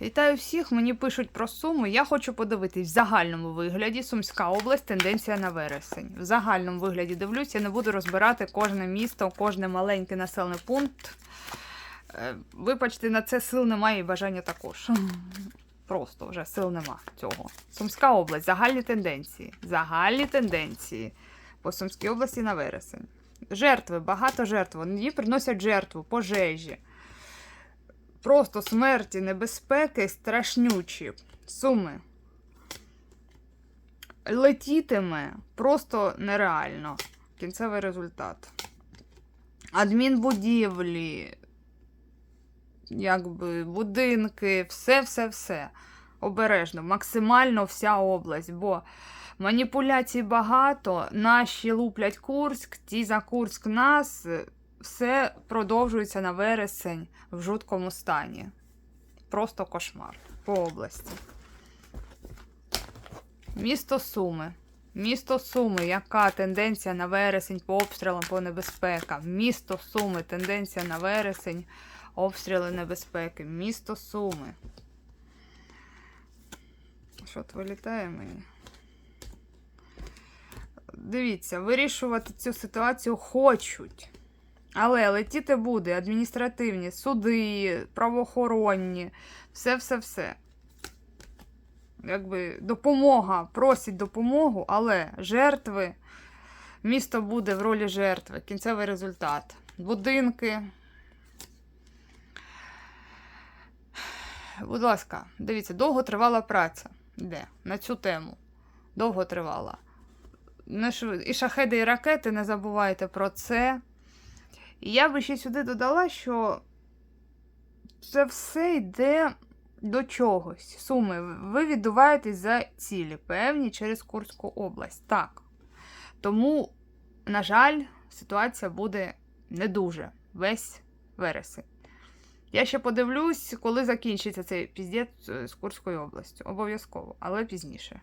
Вітаю всіх. Мені пишуть про суму. Я хочу подивитись в загальному вигляді. Сумська область, тенденція на вересень. В загальному вигляді дивлюсь, я не буду розбирати кожне місто, кожне маленький населений пункт. Е, Вибачте, на це сил немає і бажання також. Просто вже сил нема цього. Сумська область, загальні тенденції. Загальні тенденції по Сумській області на вересень. Жертви, багато жертв. Вони приносять жертву, пожежі. Просто смерті, небезпеки страшнючі. Суми. Летітиме просто нереально. Кінцевий результат. Адмінбудівлі, якби будинки, все-все-все. Обережно, максимально вся область, бо маніпуляцій багато, наші луплять Курськ, ті за Курськ нас, все продовжується на вересень в жуткому стані. Просто кошмар по області. Місто Суми. Місто Суми, яка тенденція на вересень по обстрілам по небезпекам? Місто Суми, тенденція на вересень, обстріли небезпеки. Місто Суми. Що то вилітає мені? Дивіться, вирішувати цю ситуацію хочуть. Але летіти буде адміністративні, суди, правоохоронні, все-все-все. Якби допомога, просять допомогу, але жертви, місто буде в ролі жертви, кінцевий результат. Будинки. Будь ласка, дивіться, довго тривала праця. Де? На цю тему. Довго тривала. І шахеди, і ракети, не забувайте про це. І я би ще сюди додала, що це все йде до чогось. Суми, ви віддуваєтесь за цілі, певні через Курську область. Так. Тому, на жаль, ситуація буде не дуже весь вересень. Я ще подивлюсь, коли закінчиться цей піздець е, з Курською областю. Обов'язково, але пізніше.